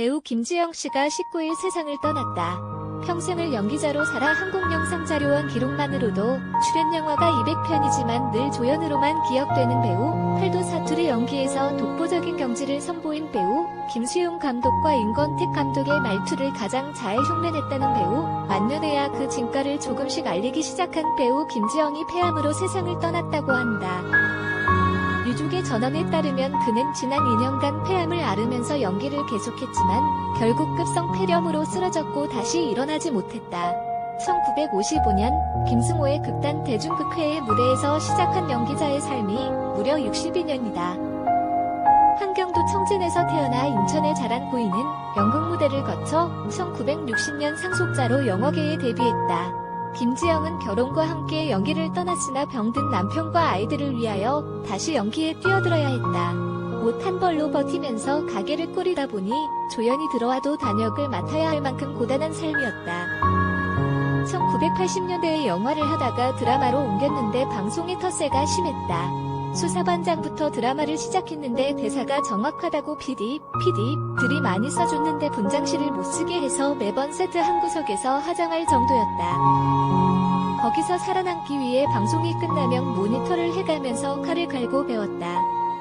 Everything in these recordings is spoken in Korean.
배우 김지영 씨가 19일 세상을 떠났다. 평생을 연기자로 살아 한국영 상자료원 기록만으로도 출연 영화가 200편이지만 늘 조연으로만 기억되는 배우, 팔도 사투리 연기에서 독보적인 경지를 선보인 배우, 김수용 감독과 임건택 감독의 말투를 가장 잘 흉내냈다는 배우, 만년에야 그 진가를 조금씩 알리기 시작한 배우 김지영이 폐암으로 세상을 떠났다고 한다. 유족의 전언에 따르면 그는 지난 2년간 폐암을 앓으면서 연기를 계속했지만 결국 급성 폐렴으로 쓰러졌고 다시 일어나지 못했다. 1955년 김승호의 극단 대중극회의 무대에서 시작한 연기자의 삶이 무려 62년이다. 한경도 청진에서 태어나 인천에 자란 고인은 연극 무대를 거쳐 1960년 상속자로 영화계에 데뷔했다. 김지영은 결혼과 함께 연기를 떠났으나 병든 남편과 아이들을 위하여 다시 연기에 뛰어들어야 했다. 옷 한 벌로 버티면서 가게를 꾸리다 보니 조연이 들어와도 단역을 맡아야 할 만큼 고단한 삶이었다. 1980년대에 영화를 하다가 드라마로 옮겼는데 방송의 텃세가 심했다. 수사반장부터 드라마를 시작했는데 대사가 정확하다고 PD, PD들이 많이 써줬는데 분장실을 못 쓰게 해서 매번 세트 한 구석에서 하장할 정도였다. 거기서 살아남기 위해 방송이 끝나면 모니터를 해가면서 칼을 갈고 배웠다.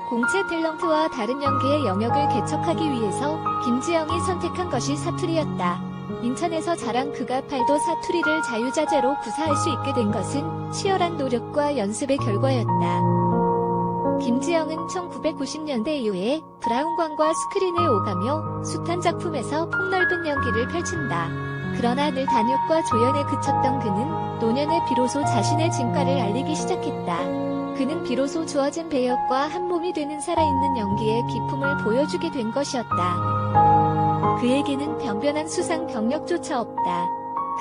공채 탤런트와 다른 연기의 영역을 개척하기 위해서 김지영이 선택한 것이 사투리였다. 인천에서 자란 그가 팔도 사투리를 자유자재로 구사할 수 있게 된 것은 치열한 노력과 연습의 결과였다. 김지영은 1990년대 이후에 브라운관과 스크린에 오가며 숱한 작품에서 폭넓은 연기를 펼친다. 그러나 늘 단역과 조연에 그쳤던 그는 노년에 비로소 자신의 진가를 알리기 시작했다. 그는 비로소 주어진 배역과 한 몸이 되는 살아있는 연기의 기품을 보여주게 된 것이었다. 그에게는 변변한 수상 경력조차 없다.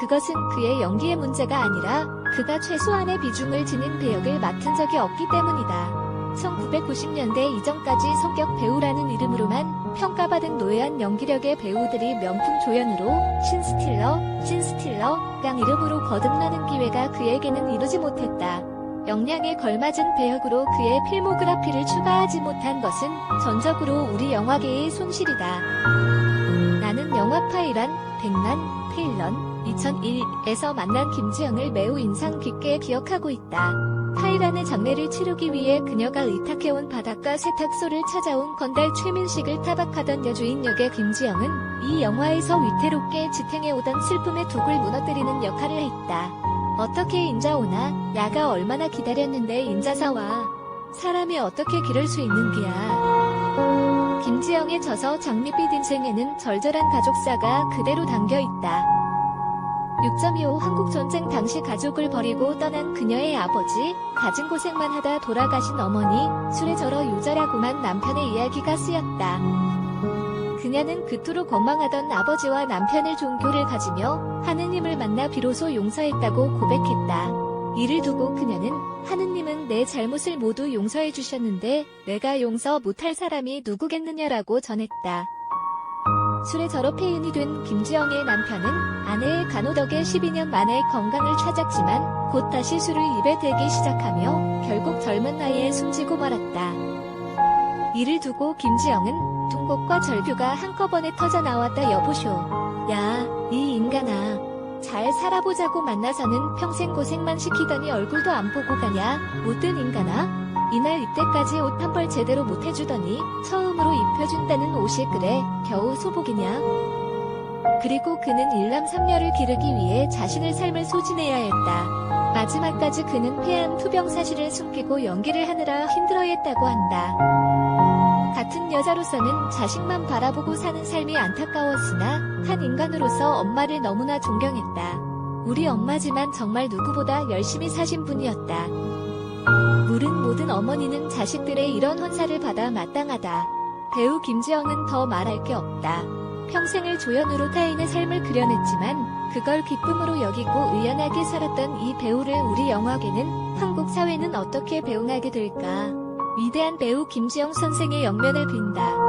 그것은 그의 연기의 문제가 아니라 그가 최소한의 비중을 지닌 배역을 맡은 적이 없기 때문이다. 1990년대 이전까지 성격 배우라는 이름으로만 평가받은 노예한 연기력의 배우들이 명품 조연으로 신스틸러, 찐스틸러, 깡 이름으로 거듭나는 기회가 그에게는 이루지 못했다. 역량에 걸맞은 배역으로 그의 필모그라피를 추가하지 못한 것은 전적으로 우리 영화계의 손실이다. 나는 영화파이란 백만 페일런 2001에서 만난 김지영을 매우 인상 깊게 기억하고 있다. 파이란의 장례를 치르기 위해 그녀가 의탁해온 바닷가 세탁소를 찾아온 건달 최민식을 타박하던 여주인 역의 김지영은 이 영화에서 위태롭게 지탱해오던 슬픔의 독을 무너뜨리는 역할을 했다. 어떻게 인자 오나? 야가 얼마나 기다렸는데 인자사 와. 사람이 어떻게 기를 수 있는 기야. 김지영의 저서 장밋빛 인생에는 절절한 가족사가 그대로 담겨 있다. 6.25 한국전쟁 당시 가족을 버리고 떠난 그녀의 아버지, 가진 고생만 하다 돌아가신 어머니, 술에 절어 유절하고만 남편의 이야기가 쓰였다. 그녀는 그토록 원망하던 아버지와 남편의 종교를 가지며 하느님을 만나 비로소 용서했다고 고백했다. 이를 두고 그녀는 하느님은 내 잘못을 모두 용서해 주셨는데 내가 용서 못할 사람이 누구겠느냐라고 전했다. 술에 절어 폐인이 된 김지영의 남편은 아내의 간호덕에 12년 만에 건강을 찾았지만 곧 다시 술을 입에 대기 시작하며 결국 젊은 나이에 숨지고 말았다. 이를 두고 김지영은 통곡과 절규가 한꺼번에 터져 나왔다 여보쇼. 살아보자고 만나서는 평생 고생만 시키더니 얼굴도 안 보고 가냐? 못된 인간아? 이날 이때까지 옷 한 벌 제대로 못 해주더니 처음으로 입혀준다는 옷이 그래 겨우 소복이냐? 그리고 그는 일남삼녀를 기르기 위해 자신의 삶을 소진해야 했다. 마지막까지 그는 폐암 투병 사실을 숨기고 연기를 하느라 힘들어했다고 한다. 같은 여자로서는 자식만 바라보고 사는 삶이 안타까웠으나 한 인간으로서 엄마를 너무나 존경했다. 우리 엄마지만 정말 누구보다 열심히 사신 분이었다. 물은 모든 어머니는 자식들의 이런 헌사를 받아 마땅하다. 배우 김지영은 더 말할 게 없다. 평생을 조연으로 타인의 삶을 그려냈지만 그걸 기쁨으로 여기고 의연하게 살았던 이 배우를 우리 영화계는 한국 사회는 어떻게 배웅하게 될까? 위대한 배우 김지영 선생의 영면을 빈다.